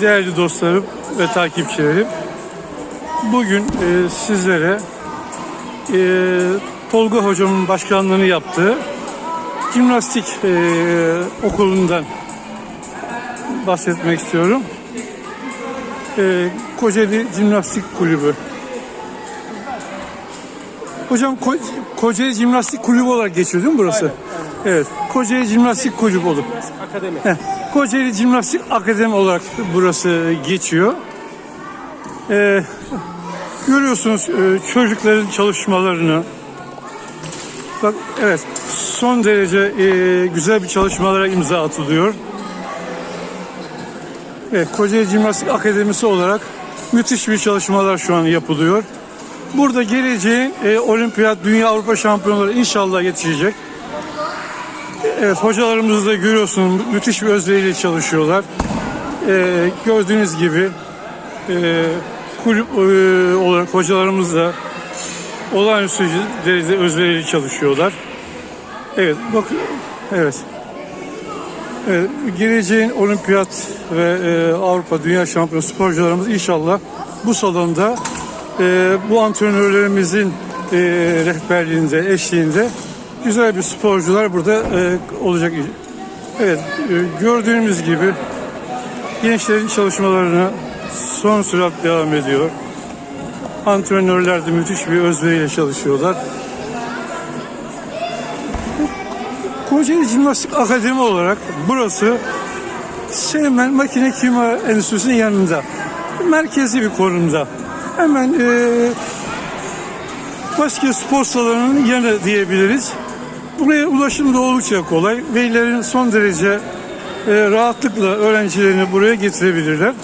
değerli dostlarım ve takipçilerim. Bugün e, sizlere e, Tolga hocamın başkanlığını yaptığı jimnastik e, okulundan bahsetmek istiyorum. E, Kocaeli Jimnastik Kulübü. Hocam Ko- Kocaeli Jimnastik Kulübü olarak geçiyor değil mi burası? Evet. Kocaeli Jimnastik Kulübü olur. Akademi. Heh, Kocaeli Jimnastik Akademi olarak burası geçiyor. Ee, görüyorsunuz e, çocukların çalışmalarını. Bak evet son derece e, güzel bir çalışmalara imza atılıyor. Evet, Kocaeli Jimnastik Akademisi olarak müthiş bir çalışmalar şu an yapılıyor. Burada geleceğin e, olimpiyat, dünya, Avrupa şampiyonları inşallah yetişecek. Evet hocalarımızı da görüyorsunuz müthiş bir özveriyle çalışıyorlar. Ee, gördüğünüz gibi e, kulüp e, olarak hocalarımız da olağanüstü derecede özverili çalışıyorlar. Evet bak evet. Evet, geleceğin olimpiyat ve e, Avrupa Dünya Şampiyonu sporcularımız inşallah bu salonda e, bu antrenörlerimizin e, rehberliğinde, eşliğinde güzel bir sporcular burada e, olacak. Evet, e, gördüğümüz gibi gençlerin çalışmalarına son sürat devam ediyor. Antrenörler de müthiş bir özveriyle çalışıyorlar. Kocaeli Jimnastik Akademi olarak burası Seymen Makine Kimya Enstitüsü'nün yanında. Merkezi bir konumda. Hemen e, başka spor salonunun yanı diyebiliriz. Buraya ulaşım da oldukça kolay. Velilerin son derece e, rahatlıkla öğrencilerini buraya getirebilirler.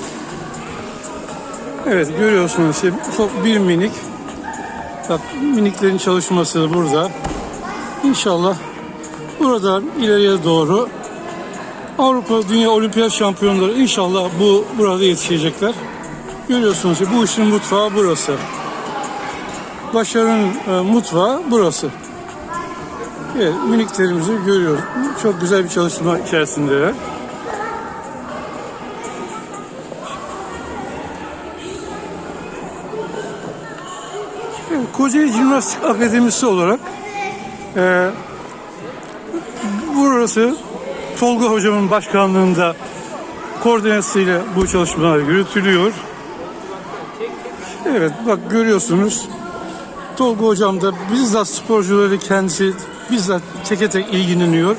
Evet görüyorsunuz işte ufak bir minik. Bak miniklerin çalışması burada. İnşallah buradan ileriye doğru Avrupa Dünya Olimpiyat Şampiyonları inşallah bu burada yetişecekler. Görüyorsunuz ki bu işin mutfağı burası. Başarının e, mutfağı burası. Evet, miniklerimizi görüyoruz. Çok güzel bir çalışma içerisindeler. Evet, Kocaeli Jimnastik Akademisi olarak e, burası Tolga Hocam'ın başkanlığında koordinasyonuyla bu çalışmalar yürütülüyor. Evet bak görüyorsunuz Tolga Hocam da bizzat sporcuları kendisi bizzat teke tek ilgileniyor.